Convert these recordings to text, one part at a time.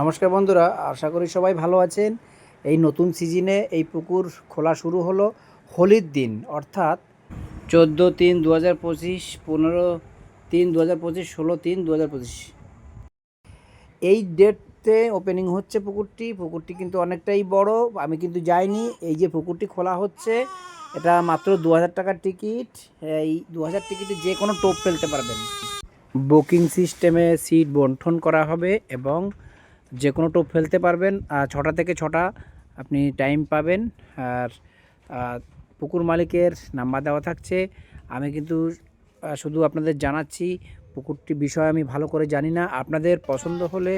নমস্কার বন্ধুরা, আশা করি সবাই ভালো আছেন। এই নতুন সিজনে এই পুকুর খোলা শুরু হলো হোলির দিন, অর্থাৎ চোদ্দ তিন দু হাজার পঁচিশ, পনেরো তিন দু হাজার পঁচিশ, ষোলো তিন দু হাজার পঁচিশ। এই ডেটতে ওপেনিং হচ্ছে পুকুরটি পুকুরটি কিন্তু অনেকটাই বড়, আমি কিন্তু যাইনি, এই যে পুকুরটি খোলা হচ্ছে, এটা মাত্র দু হাজার টাকার টিকিট, এই দু হাজার টিকিটে যে কোনো টোপ ফেলতে পারবেন। বুকিং সিস্টেমে সিট বন্টন করা হবে এবং যে কোনো টোপ ফেলতে পারবেন আর ছটা থেকে ছটা আপনি টাইম পাবেন। আর পুকুর মালিকের নাম্বার দেওয়া থাকছে। আমি কিন্তু শুধু আপনাদের জানাচ্ছি, পুকুরটি বিষয়ে আমি ভালো করে জানি না। আপনাদের পছন্দ হলে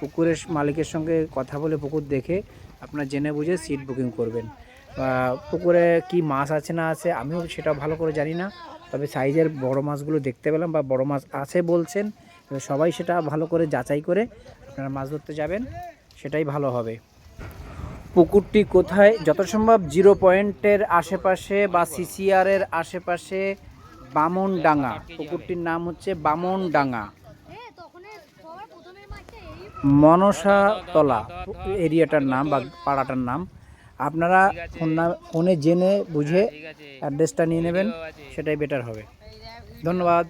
পুকুরের মালিকের সঙ্গে কথা বলে পুকুর দেখে আপনারা জেনে বুঝে সিট বুকিং করবেন। পুকুরে কি মাছ আছে না আছে আমিও সেটা ভালো করে জানি না। তবে সাইজের বড় মাছগুলো দেখতে পেলাম বা বড় মাছ আছে বলছেন সবাই সেটা ভালো করে যাচাই করে আপনারা মাছ ধরতে যাবেন, সেটাই ভালো হবে। পুকুরটি কোথায়? যত সম্ভব জিরো পয়েন্টের আশেপাশে বা সিসিআরের আশেপাশে বামনডাঙ্গা। পুকুরটির নাম হচ্ছে বামনডাঙ্গা। মনসাতলা এরিয়াটার নাম বা পাড়াটার নাম। আপনারা ফোন ফোনে জেনে বুঝে অ্যাড্রেসটা নিয়ে নেবেন, সেটাই বেটার হবে। ধন্যবাদ।